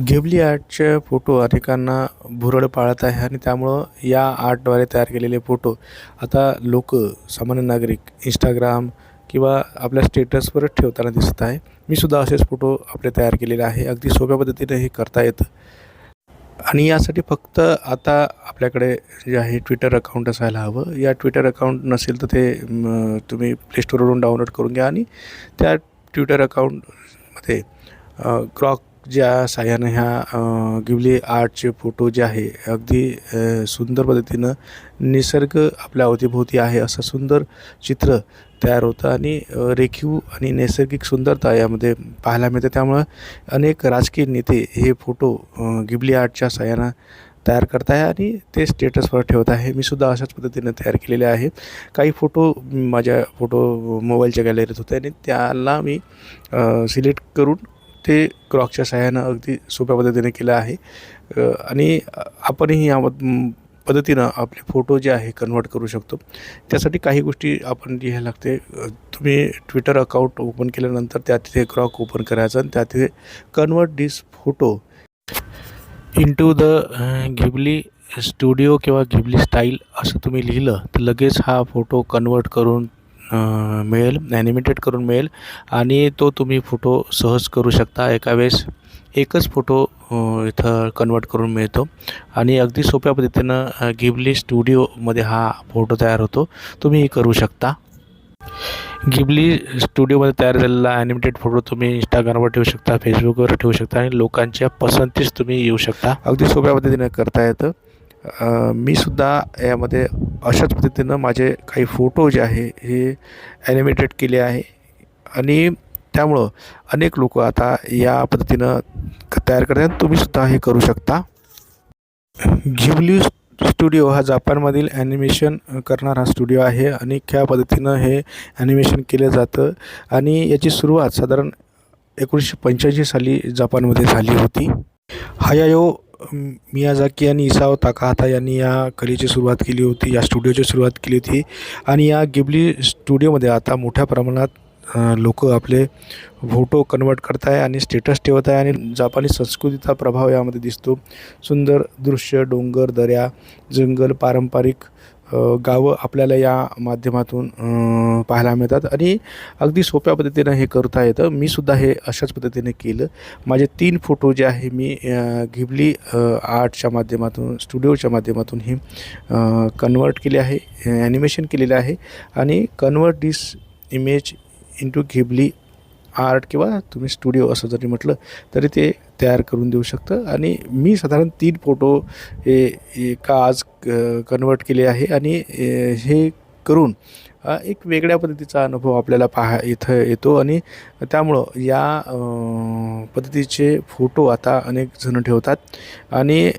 घेबली आर्टचे photo अनेकांना भुरळ पाळत आहे आणि त्यामुळं या आर्टद्वारे तयार केलेले फोटो आता लोक सामान्य नागरिक इंस्टाग्राम किंवा आपल्या स्टेटसवरच ठेवताना दिसत आहे. मी सुद्धा असेच फोटो आपले तयार केलेले आहे. अगदी सोप्या पद्धतीने हे करता येतं. आणि यासाठी फक्त आता आपल्याकडे जे आहे ट्विटर अकाउंट असायला हवं. या ट्विटर अकाउंट नसेल तर ते तुम्ही प्लेस्टोरवरून डाउनलोड करून घ्या आणि त्या ट्विटर अकाउंटमध्ये क्रॉक ज्या साह्यानं ह्या गिबली आर्टचे फोटो जे आहे अगदी सुंदर पद्धतीनं निसर्ग आपल्या अवतीभोवती आहे असं सुंदर चित्र तयार होतं आणि रेखीव आणि नैसर्गिक सुंदरता यामध्ये पाहायला मिळते. त्यामुळं अनेक राजकीय नेते हे फोटो गिबली आर्टच्या साह्यानं तयार करत आहे आणि ते स्टेटसवर ठेवत आहे. मी सुद्धा अशाच पद्धतीने तयार केलेले आहे. काही फोटो माझ्या फोटो मोबाईलच्या गॅलरीत होते आणि त्याला मी सिलेक्ट करून ते क्रॉकच्या सहाय्यानं अगदी सोप्या पद्धतीने केलं आहे. आणि आपणही या पद्धतीनं आपले फोटो जे आहे कन्वर्ट करू शकतो. त्यासाठी काही गोष्टी आपण लिहायला लागते. तुम्ही ट्विटर अकाउंट ओपन केल्यानंतर त्या तिथे क्रॉक ओपन करायचं आणि त्या तिथे convert this photo into the Ghibli studio किंवा घिबली स्टाईल असं तुम्ही लिहिलं तर लगेच हा फोटो कन्वर्ट करून मिळेल ॲनिमेटेड करून मिळेल आणि तो तुम्ही फोटो सहज करू शकता. एका वेळेस एकच फोटो इथं कन्वर्ट करून मिळतो. आणि अगदी सोप्या पद्धतीनं गिबली स्टुडिओमध्ये हा फोटो तयार होतो. तुम्ही करू शकता. गिबली स्टुडिओमध्ये तयार झालेला ॲनिमेटेड फोटो तुम्ही इंस्टाग्रामवर ठेवू शकता फेसबुकवर ठेवू शकता आणि लोकांच्या पसंतीस तुम्ही येऊ शकता. अगदी सोप्या पद्धतीनं करता येतं. मी सुद्धा यामध्ये अशाच पद्धतीनं माझे काही फोटो जे आहे हे ॲनिमेटेड केले आहे. आणि त्यामुळं अनेक लोक आता या पद्धतीनं तयार करतात तुम्ही सुद्धा हे करू शकता. घिबली स्टुडिओ हा जापानमधील ॲनिमेशन करणारा स्टुडिओ आहे आणि ह्या पद्धतीनं हे ॲनिमेशन केलं जातं. आणि याची सुरुवात साधारण एकोणीसशे पंच्याऐंशी साली जापानमध्ये झाली होती. हयायो मियाजाकी आणि इसाओ ताकाहाता यांनी या कलेची सुरुवात केली होती या स्टुडिओची सुरुवात केली होती. आणि या गिबली स्टुडिओमध्ये आता मोठ्या प्रमाणात लोक आपले फोटो कन्वर्ट करत आहे आणि स्टेटस ठेवत आहे आणि जापानी संस्कृतीचा प्रभाव यामध्ये दिसतो. सुंदर दृश्य डोंगर दऱ्या जंगल पारंपरिक गावं आपल्याला या माध्यमातून पाहायला मिळतात. आणि अगदी सोप्या पद्धतीनं हे करता येतं. मी सुद्धा हे अशाच पद्धतीने केलं. माझे तीन फोटो जे आहे मी घिबली आर्टच्या माध्यमातून स्टुडिओच्या माध्यमातून हे कन्वर्ट केले आहे. ॲनिमेशन केलेलं आहे. आणि convert this image into Ghibli art किंवा तुम्ही स्टुडिओ असं जरी म्हटलं तरी ते तयार करून देऊ शकतं. आणि मी साधारण तीन फोटो हे एका आज कन्वर्ट केले आहे. आणि हे करून एक वेगळ्या पद्धतीचा अनुभव आपल्याला पाहा इथं येतो. आणि त्यामुळं या पद्धतीचे फोटो आता अनेक जण ठेवतात. आणि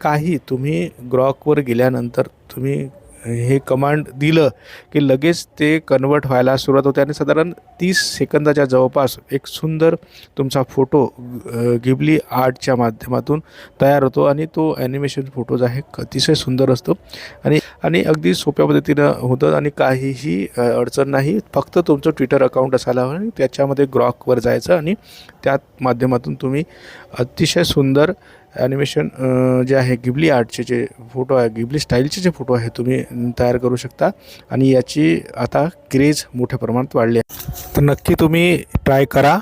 काही तुम्ही ग्रॉकवर गेल्यानंतर तुम्ही हे कमांड दिलं की लगेच ते कन्वर्ट व्हायला सुरुवात होते आणि साधारण तीस सेकंदाच्या जवळपास एक सुंदर तुमचा फोटो गिबली आर्टच्या माध्यमातून तयार होतो आणि तो ॲनिमेशन फोटो जो आहे अतिशय सुंदर असतो. आणि आणि अगदी सोप्या पद्धतीनं होतं आणि काहीही अडचण नाही. फक्त तुमचं ट्विटर अकाउंट असायला हवं आणि त्याच्यामध्ये ग्रॉकवर जायचं आणि त्या माध्यमातून तुम्ही अतिशय सुंदर ॲनिमेशन जे आहे गिबली आर्टचे जे फोटो आहे गिबली स्टाईलचे जे फोटो आहे तुम्ही तयार करू शकता. आणि याची आता क्रेज मोठ्या प्रमाणात वाढली आहे. तर नक्की तुम्ही ट्राय करा.